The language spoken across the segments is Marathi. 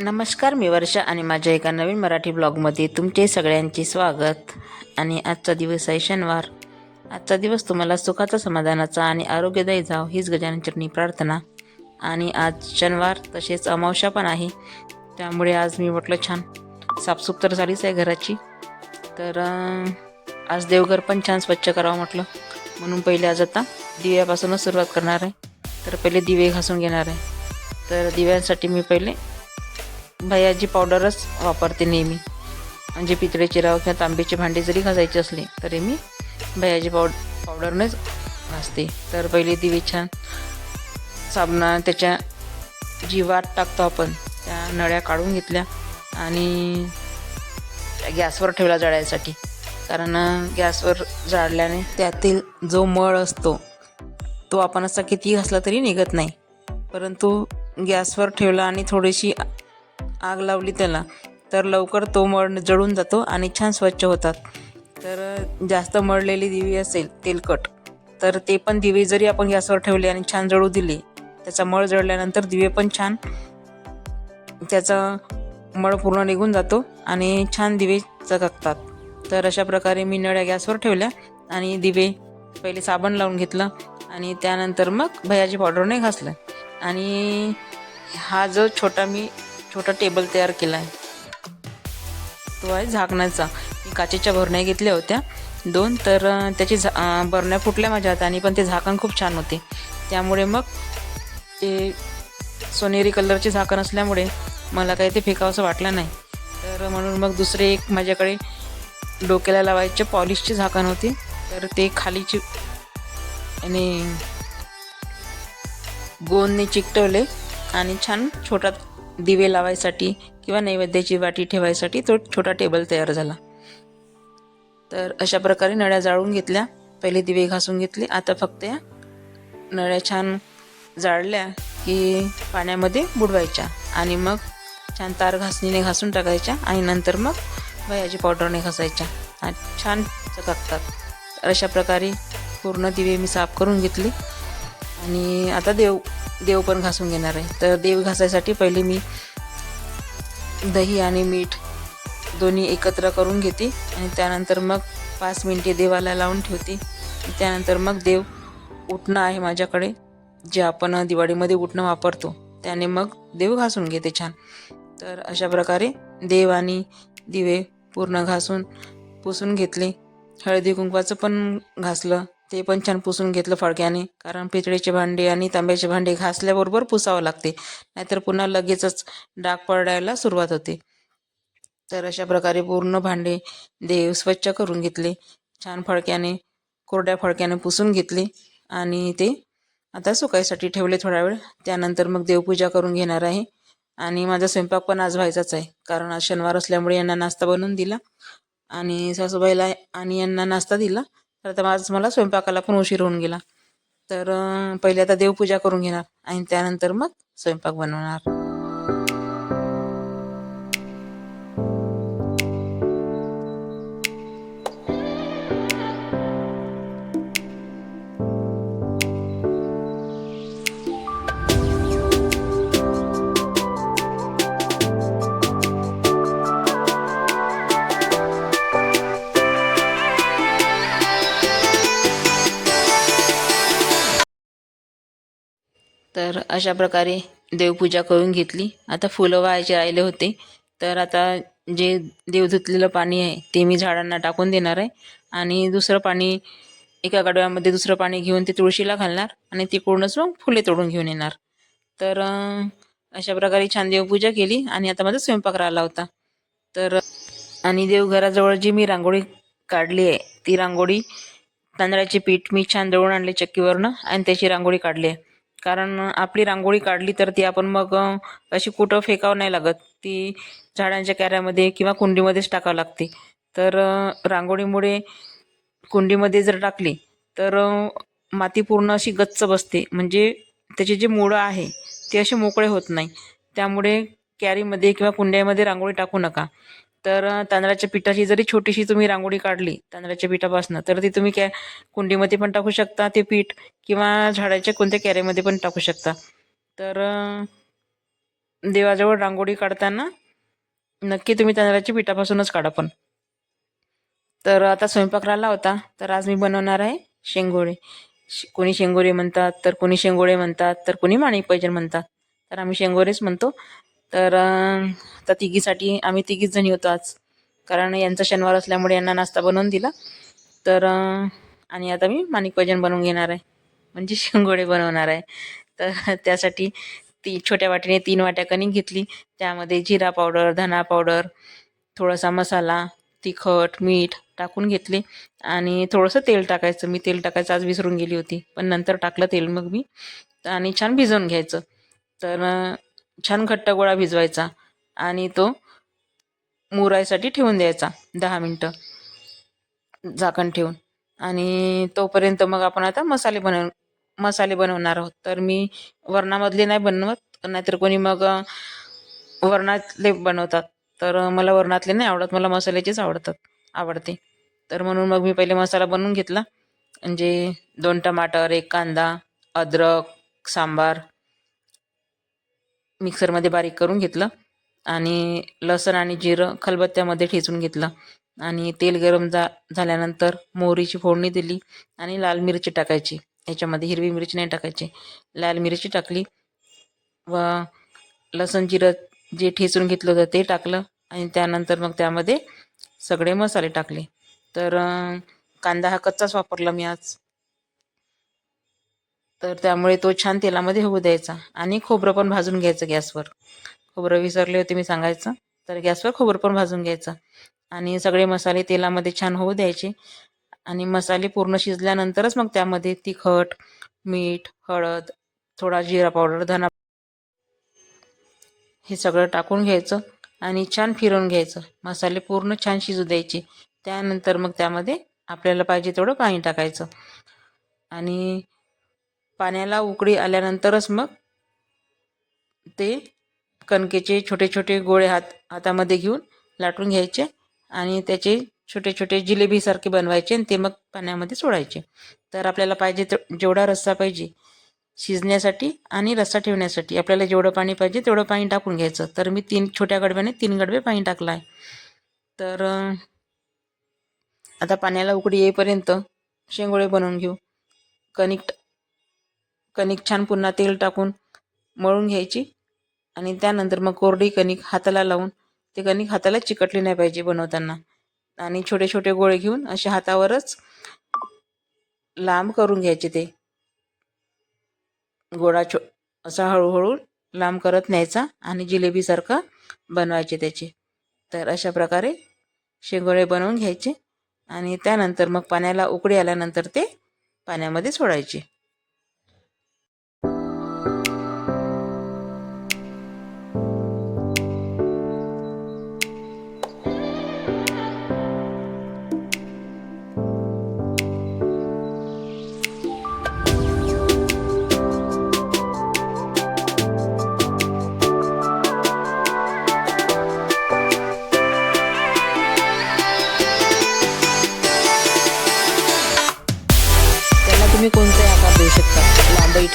नमस्कार मी वर्षा आणि माझ्या एका नवीन मराठी ब्लॉगमध्ये तुमचे सगळ्यांचे स्वागत. आणि आजचा दिवस आहे शनिवार. आजचा दिवस तुम्हाला सुखाचा समाधानाचा आणि आरोग्यदायी जाव हीच गजाननचरणी प्रार्थना. आणि आज शनिवार तसेच अमावस्या पण आहे. त्यामुळे आज मी म्हटलं छान साफसूफ तर झालीच आहे घराची. तर आज देवघर पण छान स्वच्छ करावं म्हटलं. म्हणून पहिले आज आता दिव्यापासूनच सुरुवात करणार आहे. तर पहिले दिवे घासून घेणार आहे. तर दिव्यांसाठी मी पहिले भयाजी पावडरच वापरते नेहमी. म्हणजे पितळेची राव किंवा तांब्याची भांडी जरी घासायची असली तरी मी भयाजी पावड पावडरनेच घासते. तर पहिले दिवे छान साबणा त्याच्या जी वाट टाकतो आपण. त्या नळ्या काढून घेतल्या आणि त्या गॅसवर ठेवला जाळायसाठी. कारण गॅसवर जाळल्याने त्यातील जो मळ असतो तो आपण असा किती घासला तरी निघत नाही. परंतु गॅसवर ठेवला आणि थोडीशी आग लावली त्याला. तर लवकर तो मळ जळून जातो आणि छान स्वच्छ होतात. तर जास्त मळलेली दिवी असेल तेलकट तर ते पण दिवे जरी आपण गॅसवर ठेवले आणि छान जळू दिले त्याचा मळ जळल्यानंतर दिवे पण छान त्याचा मळ पूर्ण निघून जातो आणि छान दिवे चकाकतात तर अशा प्रकारे मी नळ्या गॅसवर ठेवल्या आणि दिवे पहिले साबण लावून घेतलं आणि त्यानंतर मग भयाची पावडरने घासलं. आणि हा जो छोटा मी छोटा टेबल तयार केला आहे तो आहे झाकण्याचा मी काचेच्या भरण्या घेतल्या होत्या. दोन तर त्याची झा भरण्या फुटल्या माझ्या हाताने पण ते झाकण खूप छान होते. त्यामुळे मग ते सोनेरी कलरचे झाकण असल्यामुळे मला काही ते फेकावंसं वाटलं नाही. तर म्हणून मग दुसरे एक माझ्याकडे डोक्याला लावायचे पॉलिशचे झाकण होते. तर ते खालीची आणि गोंदने चिकटवले आणि छान छोटा दिवे लावायसाठी किंवा नैवेद्याची वाटी ठेवायसाठी तो छोटा टेबल तयार झाला. तर अशा प्रकारे नळ्या जाळून घेतल्या. पहिले दिवे घासून घेतले. आता फक्त या नळ्या छान जाळल्या की पाण्यामध्ये बुडवायच्या आणि मग छान तार घासणीने घासून टाकायच्या आणि नंतर मग वयाची पावडरने घासायच्या. आणि छान चकाकतात. तर अशा प्रकारे पूर्ण दिवे मी साफ करून घेतले. आणि आता देव देव पण घासून घेणार आहे. तर देव घासायसाठी पहिले मी दही आणि मीठ दोन्ही एकत्र करून घेते आणि त्यानंतर मग पाच मिनटे देवाला लावून ठेवते. त्यानंतर मग देव उठणं आहे माझ्याकडे जे आपण दिवाळीमध्ये उठणं वापरतो त्याने मग देव घासून घेते छान. तर अशा प्रकारे देव आणि दिवे पूर्ण घासून पुसून घेतले. हळदी कुंकवाचं पण घासलं. ते पण छान पुसून घेतलं फडक्याने. कारण पितळेचे भांडे आणि तांब्याचे भांडे घासल्याबरोबर पुसावं लागते. नाहीतर पुन्हा लगेचच डाग पडायला सुरुवात होते. तर अशा प्रकारे पूर्ण भांडे देव स्वच्छ करून घेतले. छान फडक्याने कोरड्या फडक्याने पुसून घेतले. आणि ते आता सुकायसाठी ठेवले थोडा वेळ. त्यानंतर मग देवपूजा करून घेणार आहे. आणि माझा स्वयंपाक पण आज व्हायचाच आहे. कारण आज शनिवार असल्यामुळे यांना नाश्ता बनवून दिला. आणि सासूबाईला आणि यांना नाश्ता दिला. तर आता आज मला स्वयंपाकाला पण उशीर होऊन गेला. तर पहिले आता देवपूजा करून घेणार आणि त्यानंतर मग स्वयंपाक बनवणार. तर अशा प्रकारे देवपूजा करून घेतली. आता फुलं व्हायचे राहिले होते. तर आता जे देव धुतलेलं पाणी आहे ते मी झाडांना टाकून देणार आहे. आणि दुसरं पाणी एका गडव्यामध्ये दुसरं पाणी घेऊन ते तुळशीला घालणार आणि तिकडूनच मग फुले तोडून घेऊन येणार. तर अशा प्रकारे छान देवपूजा केली आणि आता माझा स्वयंपाक राहिला होता. तर आणि देवघराजवळ जी मी रांगोळी काढली आहे ती रांगोळी तांदळाचे पीठ मी छान दळून आणले चक्कीवरनं आणि त्याची रांगोळी काढली आहे. कारण आपली रांगोळी काढली तर ती आपण मग अशी कुठं फेकावं नाही लागत. ती झाडांच्या कॅऱ्यामध्ये किंवा कुंडीमध्येच टाकावं लागते. तर रांगोळीमुळे कुंडीमध्ये जर टाकली तर माती पूर्ण अशी गच्च बसते. म्हणजे त्याचे जे मुळं आहे ते असे मोकळे होत नाही. त्यामुळे कॅरीमध्ये किंवा कुंड्यामध्ये रांगोळी टाकू नका. तर तांदळाच्या पिठाची जरी छोटीशी तुम्ही रांगोळी काढली तांदळाच्या पिठापासून तर ती तुम्ही कॅ कुंडीमध्ये पण टाकू शकता ते पीठ किंवा झाडाच्या कोणत्या कॅरेमध्ये पण टाकू शकता. तर देवाजवळ रांगोळी काढताना नक्की तुम्ही तांदळाच्या पिठापासूनच काढा पण. तर आता स्वयंपाक राहिला होता तर आज मी बनवणार आहे शेंगोळे. श- कोणी शेंगोळे म्हणतात तर कोणी शेंगोळे म्हणतात तर कोणी माणिक पैजन म्हणतात. तर आम्ही शेंगोळेच म्हणतो. तर त्या तिघीसाठी आम्ही तिघीच जणी होतो आज. कारण यांचा शनिवार असल्यामुळे यांना नाश्ता बनवून दिला. तर आणि आता मी माणिक भजन बनवून घेणार आहे. म्हणजे शेंगोळे बनवणार आहे. तर त्यासाठी ती छोट्या वाटीने तीन वाट्या कणिक घेतली. त्यामध्ये जिरा पावडर धना पावडर थोडासा मसाला तिखट मीठ टाकून घेतले. आणि थोडंसं तेल टाकायचं. मी तेल टाकायचं आज विसरून गेली होती. पण नंतर टाकलं तेल मग मी. आणि छान भिजवून घ्यायचं. तर छान घट्ट गोळा भिजवायचा आणि तो मुरायसाठी ठेवून द्यायचा दहा मिनटं झाकण ठेवून. आणि तोपर्यंत मग आपण आता मसाले बनव मसाले बनवणार आहोत. तर मी वरणामधले नाही बनवत नाहीतर कोणी मग वरणातले बनवतात. तर मला वरणातले नाही आवडत मला मसाल्याचेच आवडतात आवडते. तर म्हणून मग मी पहिले मसाला बनवून घेतला. म्हणजे दोन टमाटर एक कांदा अद्रक सांबार मिक्सरमध्ये बारीक करून घेतलं आणि लसण आणि जिरं खलबत्त्यामध्ये ठेचून घेतलं. आणि तेल गरम जा झाल्यानंतर मोहरीची फोडणी दिली आणि लाल मिरची टाकायची. याच्यामध्ये हिरवी मिरची नाही टाकायची. लाल मिरची टाकली व लसण जिरं जे ठेचून घेतलं होतं ते टाकलं आणि त्यानंतर मग त्यामध्ये सगळे मसाले टाकले. तर कांदा हा कच्चाच वापरला मी आज. तर त्यामुळे तो छान तेलामध्ये होऊ द्यायचा. आणि खोबरं पण भाजून घ्यायचं गॅसवर. खोबरं विसरले होते मी सांगायचं. तर गॅसवर खोबरं पण भाजून घ्यायचं. आणि सगळे मसाले तेलामध्ये छान होऊ द्यायचे. आणि मसाले पूर्ण शिजल्यानंतरच मग त्यामध्ये तिखट मीठ हळद थोडा जिरा पावडर धना हे सगळं टाकून घ्यायचं. आणि छान फिरवून घ्यायचं. मसाले पूर्ण छान शिजू द्यायचे. त्यानंतर मग त्यामध्ये आपल्याला पाहिजे तेवढं पाणी टाकायचं. आणि पाण्याला उकळी आल्यानंतरच मग ते कणकेचे छोटे छोटे गोळे हात हातामध्ये घेऊन लाटून घ्यायचे आणि त्याचे छोटे छोटे जिलेबीसारखे बनवायचे आणि ते मग पाण्यामध्ये सोडायचे. तर आपल्याला पाहिजे ते जेवढा रस्सा पाहिजे शिजण्यासाठी आणि रस्सा ठेवण्यासाठी आपल्याला जेवढं पाणी पाहिजे तेवढं पाणी टाकून घ्यायचं. तर मी तीन छोट्या गडव्याने तीन गडवे पाणी टाकलं आहे. तर आता पाण्याला उकडी येईपर्यंत शेंगोळे बनवून घेऊ. कणिक कणिक छान पुन्हा तेल टाकून मळून घ्यायची. आणि त्यानंतर मग कोरडी कणिक हाताला लावून ते कणिक हाताला चिकटली नाही पाहिजे बनवताना. आणि छोटे छोटे गोळे घेऊन असे हातावरच लांब करून घ्यायचे ते. गोळा छो असा हळूहळू लांब करत न्यायचा आणि जिलेबीसारखा बनवायचे त्याचे. तर अशा प्रकारे शेंगोळे बनवून घ्यायचे. आणि त्यानंतर मग पाण्याला उकडी आल्यानंतर ते पाण्यामध्ये सोडायचे.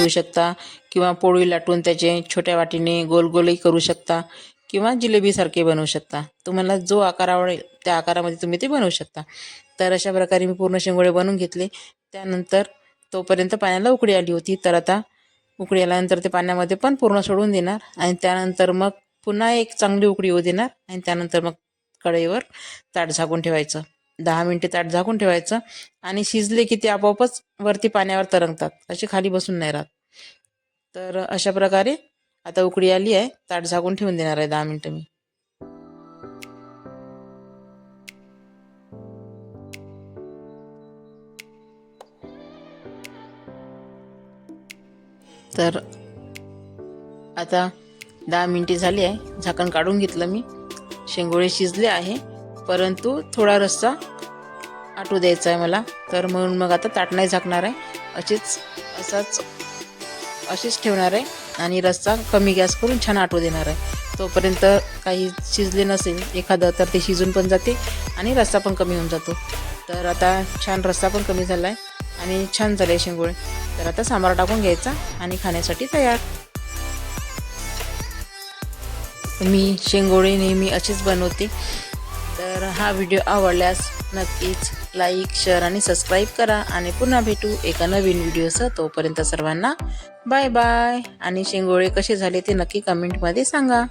ठेवू शकता किंवा पोळी लाटून त्याचे छोट्या वाटीने गोल गोलही करू शकता किंवा जिलेबीसारखे बनवू शकता. तुम्हाला जो आकार आवडेल त्या आकारामध्ये तुम्ही ते बनवू शकता. तर अशा प्रकारे मी पूर्ण शेंगोळे बनवून घेतले. त्यानंतर तोपर्यंत पाण्याला उकळी आली होती. तर आता उकडी आल्यानंतर ते पाण्यामध्ये पण पूर्ण सोडून देणार आणि त्यानंतर मग पुन्हा एक चांगली उकडी येऊ देणार आणि त्यानंतर मग कढईवर ताट झाकून ठेवायचं. दहा मिनटे ताट झाकून ठेवायचं आणि शिजले की ते आपोआपच वरती पाण्यावर तरंगतात. असे खाली बसून नाही राहत. तर अशा प्रकारे आता उकळी आली आहे. ताट झाकून ठेवून देणार आहे दहा मिनटं मी. तर आता दहा मिनटे झाली आहे. झाकण काढून घेतलं मी. शेंगोळे शिजले आहे. परंतु थोडा रस्सा आटू द्यायचा आहे मला. तर म्हणून मग आता ताट नाही झाकणार आहे. अशीच असाच अशीच ठेवणार आहे. आणि रस्सा कमी गॅस करून छान आटू देणार आहे. तोपर्यंत काही शिजले नसेल एखादं तर ते शिजून पण जाते आणि रस्सा पण कमी होऊन जातो. तर आता छान रस्सा पण कमी झाला आहे आणि छान झाले शेंगोळे. तर आता सांबार टाकून घ्यायचा आणि खाण्यासाठी तयार. मी शेंगोळे नेहमी अशीच बनवते. तर हा व्हिडिओ आवडल्यास नक्कीच लाईक शेअर आणि सबस्क्राईब करा आणि पुन्हा भेटू एका नवीन व्हिडिओसह. तोपर्यंत सर्वांना बाय बाय. आणि शेंगोळे कसे झाले ते नक्की कमेंटमध्ये सांगा.